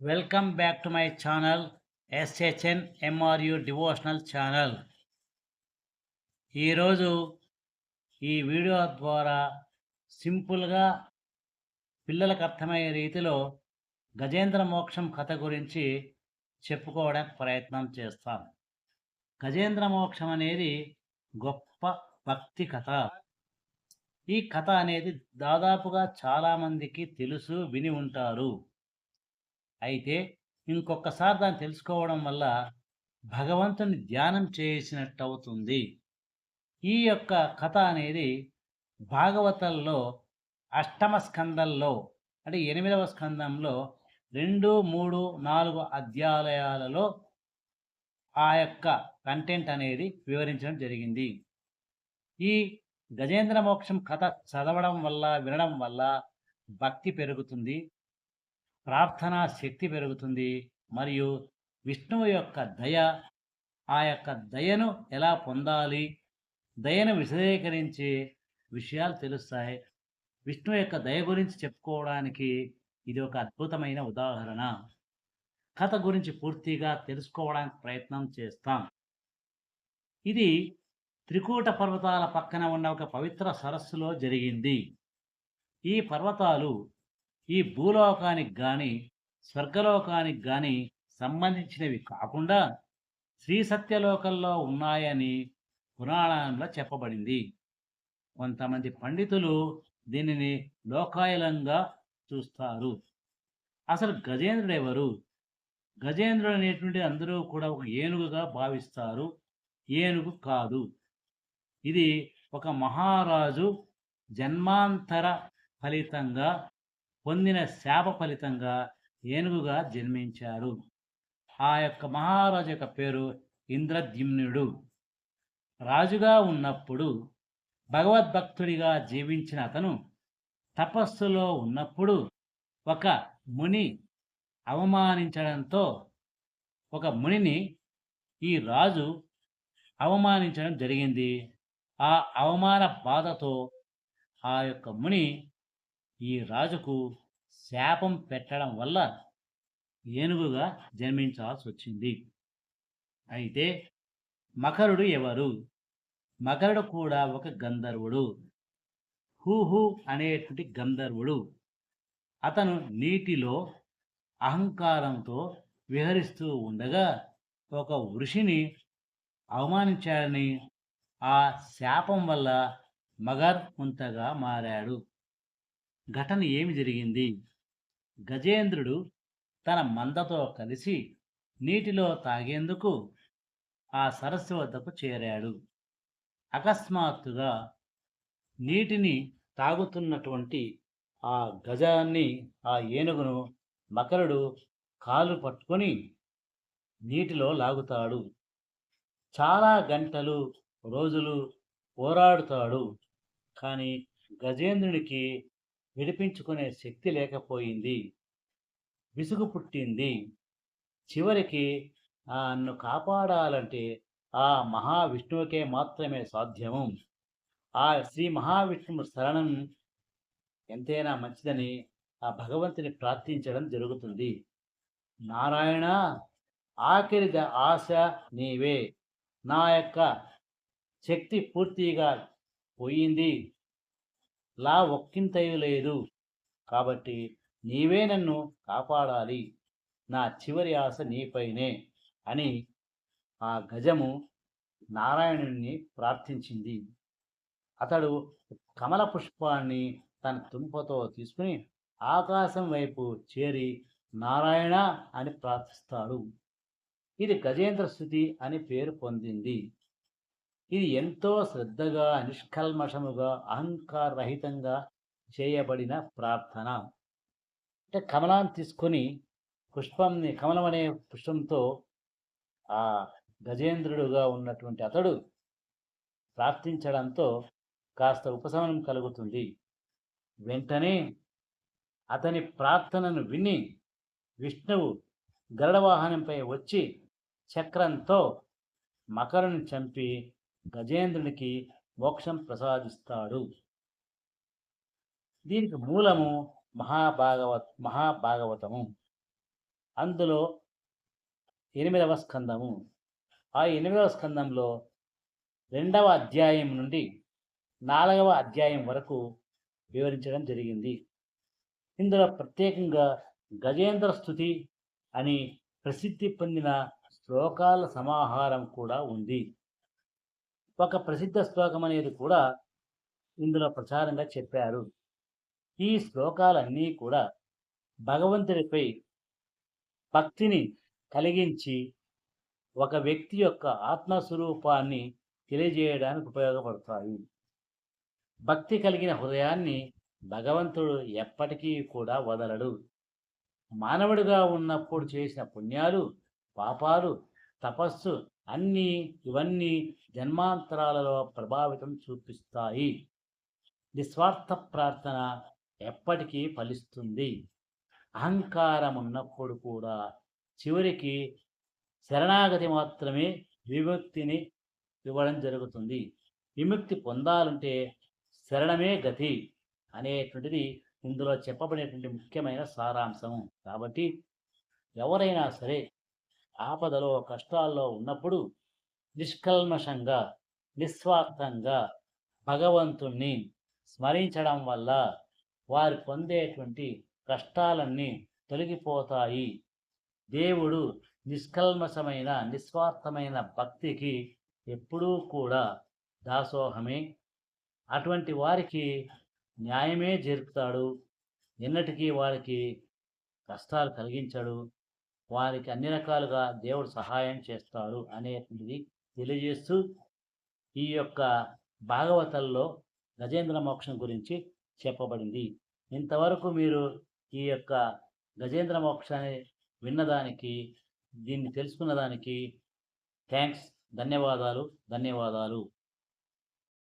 Welcome back to my channel SHN MRU devotional channel. ఈరోజు ఈ video ద్వారా సింపుల్గా పిల్లలకు అర్థమయ్యే రీతిలో గజేంద్ర మోక్షం కథ గురించి చెప్పుకోవడానికి ప్రయత్నం చేస్తాం. గజేంద్ర మోక్షం అనేది గొప్ప భక్తి కథ. ఈ కథ అనేది దాదాపుగా చాలామందికి తెలుసు విని ఉంటారు. అయితే ఇంకొకసారి దాన్ని తెలుసుకోవడం వల్ల భగవంతుని ధ్యానం చేసినట్టు అవుతుంది ఈ యొక్క కథ అనేది భాగవతంలో అష్టమ స్కందంలో అంటే ఎనిమిదవ స్కందంలో రెండు మూడు నాలుగు అధ్యాలయాలలో ఆ యొక్క కంటెంట్ అనేది వివరించడం జరిగింది. ఈ గజేంద్ర మోక్షం కథ చదవడం వల్ల వినడం వల్ల భక్తి పెరుగుతుంది. ప్రార్థనా శక్తి పెరుగుతుంది. మరియు విష్ణువు యొక్క దయ ఆ యొక్క దయను ఎలా పొందాలి దయను విశదీకరించే విషయాలు తెలుస్తాయి. విష్ణు యొక్క దయ గురించి చెప్పుకోవడానికి ఇది ఒక అద్భుతమైన ఉదాహరణ. కథ గురించి పూర్తిగా తెలుసుకోవడానికి ప్రయత్నం చేస్తాం. ఇది త్రికూట పర్వతాల పక్కన ఉన్న ఒక పవిత్ర సరస్సులో జరిగింది. ఈ పర్వతాలు ఈ భూలోకానికి కానీ స్వర్గలోకానికి కానీ సంబంధించినవి కాకుండా శ్రీ సత్యలోకంలో ఉన్నాయని పురాణంలో చెప్పబడింది. కొంతమంది పండితులు దీనిని లోకాయలంగా చూస్తారు. అసలు గజేంద్రుడు ఎవరు గజేంద్రుడు అనేటువంటి అందరూ కూడా ఒక ఏనుగుగా భావిస్తారు. ఏనుగు కాదు. ఇది ఒక మహారాజు జన్మాంతర ఫలితంగా పొందిన శాప ఫలితంగా ఏనుగుగా జన్మించారు ఆ యొక్క మహారాజు యొక్క పేరు ఇంద్రద్యుమ్నుడు. రాజుగా ఉన్నప్పుడు భగవద్భక్తుడిగా జీవించిన అతను తపస్సులో ఉన్నప్పుడు ఒక ముని అవమానించడంతో ఒక మునిని ఈ రాజు అవమానించడం జరిగింది. ఆ అవమాన బాధతో ఆ యొక్క ముని ఈ రాజుకు శాపం పెట్టడం వల్ల ఏనుగుగా జన్మించాల్సి వచ్చింది అయితే మకరుడు ఎవరు? మకరుడు కూడా ఒక గంధర్వుడు. హూహు అనేటువంటి గంధర్వుడు. అతను నీటిలో అహంకారంతో విహరిస్తూ ఉండగా ఒక ఋషిని అవమానించాడని ఆ శాపం వల్ల మగర్ ముంతగా మారాడు. ఘటన ఏమి జరిగింది? గజేంద్రుడు తన మందతో కలిసి నీటిలో తాగేందుకు ఆ సరస్సు వద్దకు చేరాడు. అకస్మాత్తుగా నీటిని తాగుతున్నటువంటి ఆ గజాన్ని ఆ ఏనుగును మకరుడు కాలు పట్టుకొని నీటిలో లాగుతాడు. చాలా గంటలు రోజులు పోరాడుతాడు. కానీ గజేంద్రునికి విడిపించుకునే శక్తి లేకపోయింది. విసుగు పుట్టింది. చివరికి నన్ను కాపాడాలంటే ఆ మహావిష్ణువుకే మాత్రమే సాధ్యము. ఆ శ్రీ మహావిష్ణువు శరణం ఎంతైనా మంచిదని ఆ భగవంతుని ప్రార్థించడం జరుగుతుంది. నారాయణ ఆఖరి ఆశ నీవే. నా యొక్క శక్తి పూర్తిగా పోయింది. లా ఒక్కింతయు లేదు. కాబట్టి నీవే నన్ను కాపాడాలి. నా చివరి ఆశ నీపైనే అని ఆ గజము నారాయణుని ప్రార్థించింది. అతడు కమల పుష్పాన్ని తన తుంపతో తీసుకుని ఆకాశం వైపు చేరి నారాయణ అని ప్రార్థిస్తాడు. ఇది గజేంద్ర స్థుతి అని పేరు పొందింది. ఇది ఎంతో శ్రద్ధగా నిష్కల్మషముగా అహంకార రహితంగా చేయబడిన ప్రార్థన. అంటే కమలాన్ని తీసుకొని పుష్పంని కమలం అనే పుష్పంతో ఆ గజేంద్రుడుగా ఉన్నటువంటి అతడు ప్రార్థించడంతో కాస్త ఉపశమనం కలుగుతుంది. వెంటనే అతని ప్రార్థనను విని విష్ణువు గరుడవాహనంపై వచ్చి చక్రంతో మకరుని చంపి గజేంద్రునికి మోక్షం ప్రసాదిస్తాడు. దీనికి మూలము మహాభాగవత్ మహాభాగవతము. అందులో ఎనిమిదవ స్కందము. ఆ ఎనిమిదవ స్కందంలో రెండవ అధ్యాయం నుండి నాలుగవ అధ్యాయం వరకు వివరించడం జరిగింది. ఇందులో ప్రత్యేకంగా గజేంద్ర స్థుతి అని ప్రసిద్ధి పొందిన శ్లోకాల సమాహారం కూడా ఉంది. ఒక ప్రసిద్ధ శ్లోకం అనేది కూడా ఇందులో ప్రచారంగా చెప్పారు. ఈ శ్లోకాలన్నీ కూడా భగవంతుడిపై భక్తిని కలిగించి ఒక వ్యక్తి యొక్క ఆత్మస్వరూపాన్ని తెలియజేయడానికి ఉపయోగపడతాయి. భక్తి కలిగిన హృదయాన్ని భగవంతుడు ఎప్పటికీ కూడా వదలడు. మానవుడిగా ఉన్నప్పుడు చేసిన పుణ్యాలు పాపాలు తపస్సు అన్నీ ఇవన్నీ జన్మాంతరాలలో ప్రభావితం చూపిస్తాయి. నిస్వార్థ ప్రార్థన ఎప్పటికీ ఫలిస్తుంది. అహంకారం ఉన్నప్పుడు కూడా చివరికి శరణాగతి మాత్రమే విముక్తిని ఇవ్వడం జరుగుతుంది. విముక్తి పొందాలంటే శరణమే గతి అనేటువంటిది ఇందులో చెప్పబడినటువంటి ముఖ్యమైన సారాంశం కాబట్టి ఎవరైనా సరే ఆపదలో కష్టాల్లో ఉన్నప్పుడు నిష్కల్మషంగా నిస్వార్థంగా భగవంతుణ్ణి స్మరించడం వల్ల వారు పొందేటువంటి కష్టాలన్నీ తొలగిపోతాయి. దేవుడు నిష్కల్మషమైన నిస్వార్థమైన భక్తికి ఎప్పుడూ కూడా దాసోహమే. అటువంటి వారికి న్యాయమే జరుపుతాడు. ఎన్నటికీ వారికి కష్టాలు కలిగించడు. వారికి అన్ని రకాలుగా దేవుడు సహాయం చేస్తారు అనేటువంటిది తెలియజేస్తూ ఈ యొక్క భాగవతంలో గజేంద్ర మోక్షం గురించి చెప్పబడింది. ఇంతవరకు మీరు ఈ యొక్క గజేంద్ర మోక్షాన్ని విన్నదానికి దీన్ని తెలుసుకున్నదానికి థ్యాంక్స్ ధన్యవాదాలు ధన్యవాదాలు.